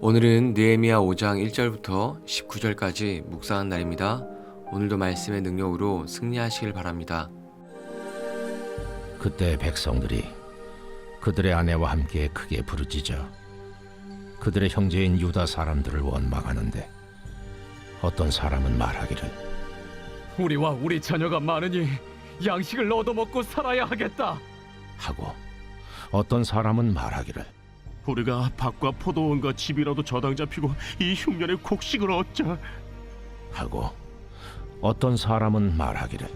오늘은 느헤미야 5장 1절부터 19절까지 묵상한 날입니다. 오늘도 말씀의 능력으로 승리하시길 바랍니다. 그때 백성들이 그들의 아내와 함께 크게 부르짖어 그들의 형제인 유다 사람들을 원망하는데 어떤 사람은 말하기를 우리와 우리 자녀가 많으니 양식을 얻어먹고 살아야 하겠다. 하고 어떤 사람은 말하기를 우리가 밭과 포도원과 집이라도 저당 잡히고 이 흉년에 곡식을 얻자. 하고 어떤 사람은 말하기를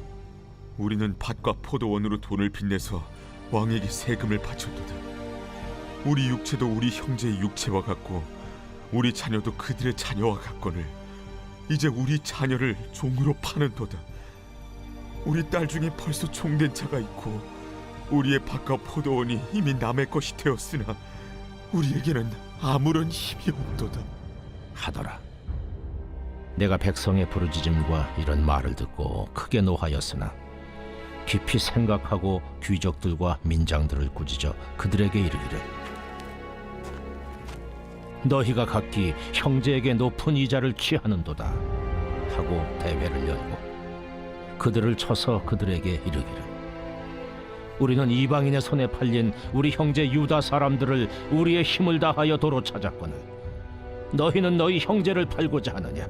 우리는 밭과 포도원으로 돈을 빚내서 왕에게 세금을 바쳤도다. 우리 육체도 우리 형제의 육체와 같고 우리 자녀도 그들의 자녀와 같거늘 이제 우리 자녀를 종으로 파는도다. 우리 딸 중에 벌써 종된 자가 있고 우리의 밭과 포도원이 이미 남의 것이 되었으나 우리에게는 아무런 힘이 없도다. 하더라. 내가 백성의 부르짖음과 이런 말을 듣고 크게 노하였으나 깊이 생각하고 귀족들과 민장들을 꾸짖어 그들에게 이르기를. 너희가 각기 형제에게 높은 이자를 취하는도다 하고 대회를 열고 그들을 쳐서 그들에게 이르기를 우리는 이방인의 손에 팔린 우리 형제 유다 사람들을 우리의 힘을 다하여 도로 찾았거늘. 너희는 너희 형제를 팔고자 하느냐?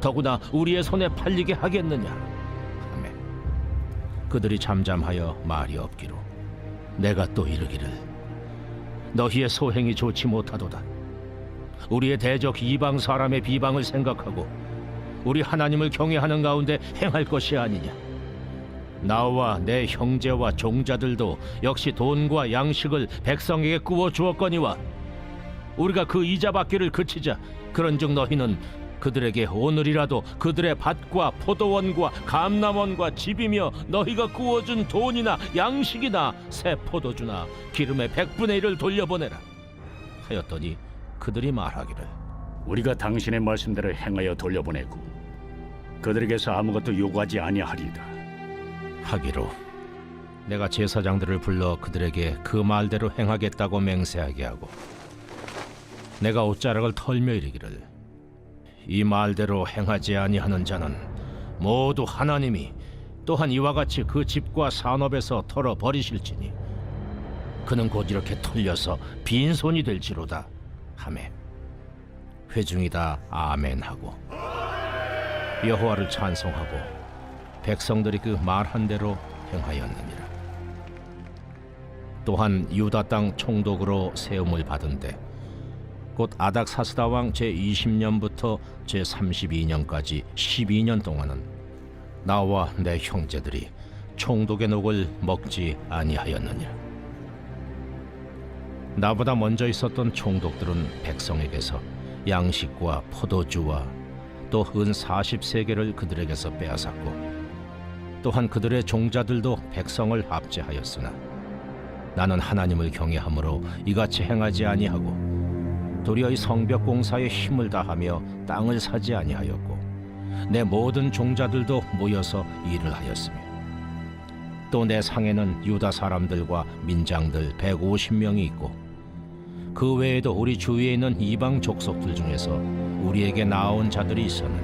더구나 우리의 손에 팔리게 하겠느냐? 하매 그들이 잠잠하여 말이 없기로 내가 또 이르기를. 너희의 소행이 좋지 못하도다. 우리의 대적 이방 사람의 비방을 생각하고 우리 하나님을 경외하는 가운데 행할 것이 아니냐 나와 내 형제와 종자들도 역시 돈과 양식을 백성에게 구워 주었거니와 우리가 그 이자 받기를 그치자 그런즉 너희는 그들에게 오늘이라도 그들의 밭과 포도원과 감남원과 집이며 너희가 구워준 돈이나 양식이나 새 포도주나 기름의 백분의 일을 돌려보내라 하였더니 그들이 말하기를 우리가 당신의 말씀대로 행하여 돌려보내고 그들에게서 아무것도 요구하지 아니하리이다. 하기로. 내가 제사장들을 불러 그들에게 그 말대로 행하겠다고 맹세하게 하고 내가 옷자락을 털며 이르기를 이 말대로 행하지 아니하는 자는 모두 하나님이 또한 이와 같이 그 집과 산업에서 털어 버리실지니 그는 곧 이렇게 털려서 빈손이 될지로다 하매 회중이 다. 아멘하고 여호와를 찬송하고 백성들이 그 말한 대로 행하였느니라. 또한 유다 땅 총독으로 세움을 받은데 곧 아닥사스다 왕 제 20년부터 제 32년까지 12년 동안은 나와 내 형제들이 총독의 녹을 먹지 아니하였느니라. 나보다 먼저 있었던 총독들은 백성에게서 양식과 포도주와 또 은 40세계를 그들에게서 빼앗았고 또한 그들의 종자들도 백성을 압제하였으나 나는 하나님을 경외함으로 이같이 행하지 아니하고 도리어 이 성벽 공사에 힘을 다하며 땅을 사지 아니하였고 내 모든 종자들도 모여서 일을 하였으며 또 내 상에는 유다 사람들과 민장들 150명이 있고 그 외에도 우리 주위에 있는 이방 족속들 중에서 우리에게 나온 자들이 있었는데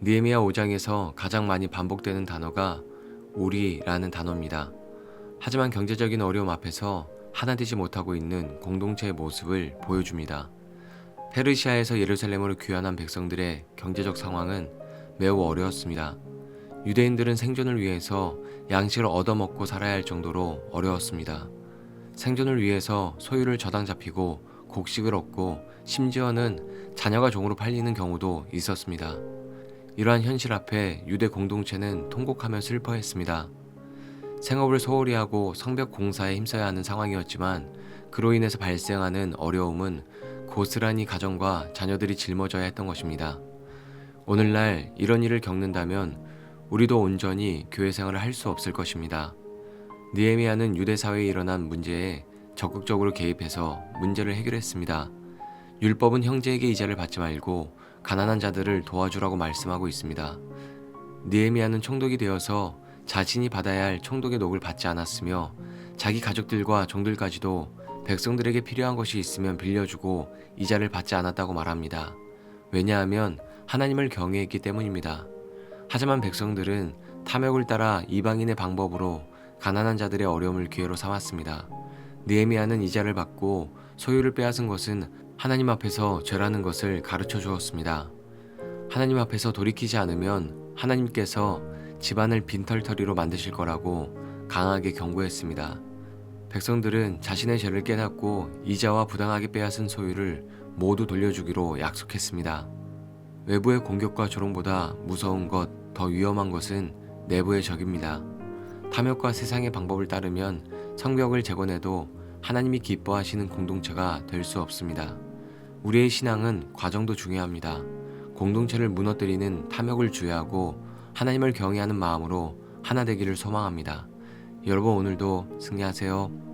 느헤미야 5장에서 가장 많이 반복되는 단어가 우리라는 단어입니다. 하지만 경제적인 어려움 앞에서 하나 되지 못하고 있는 공동체의 모습을 보여줍니다. 페르시아에서 예루살렘으로 귀환한 백성들의 경제적 상황은 매우 어려웠습니다. 유대인들은 생존을 위해서 양식을 얻어먹고 살아야 할 정도로 어려웠습니다. 생존을 위해서 소유를 저당 잡히고 곡식을 얻고 심지어는 자녀가 종으로 팔리는 경우도 있었습니다. 이러한 현실 앞에 유대 공동체는 통곡하며 슬퍼했습니다. 생업을 소홀히 하고 성벽 공사에 힘써야 하는 상황이었지만 그로 인해서 발생하는 어려움은 고스란히 가정과 자녀들이 짊어져야 했던 것입니다. 오늘날 이런 일을 겪는다면 우리도 온전히 교회 생활을 할 수 없을 것입니다. 느헤미야는 유대 사회에 일어난 문제에 적극적으로 개입해서 문제를 해결했습니다. 율법은 형제에게 이자를 받지 말고 가난한 자들을 도와주라고 말씀하고 있습니다. 느헤미야는 총독이 되어서 자신이 받아야 할 총독의 녹을 받지 않았으며 자기 가족들과 종들까지도 백성들에게 필요한 것이 있으면 빌려주고 이자를 받지 않았다고 말합니다. 왜냐하면 하나님을 경외했기 때문입니다. 하지만 백성들은 탐욕을 따라 이방인의 방법으로 가난한 자들의 어려움을 기회로 삼았습니다. 느헤미야는 이자를 받고 소유를 빼앗은 것은 하나님 앞에서 죄라는 것을 가르쳐 주었습니다. 하나님 앞에서 돌이키지 않으면 하나님께서 집안을 빈털터리로 만드실 거라고 강하게 경고했습니다. 백성들은 자신의 죄를 깨닫고 이자와 부당하게 빼앗은 소유를 모두 돌려주기로 약속했습니다. 외부의 공격과 조롱보다 무서운 것, 더 위험한 것은 내부의 적입니다. 탐욕과 세상의 방법을 따르면 성벽을 재건해도 하나님이 기뻐하시는 공동체가 될 수 없습니다. 우리의 신앙은 과정도 중요합니다. 공동체를 무너뜨리는 탐욕을 주의하고 하나님을 경외하는 마음으로 하나 되기를 소망합니다. 여러분 오늘도 승리하세요.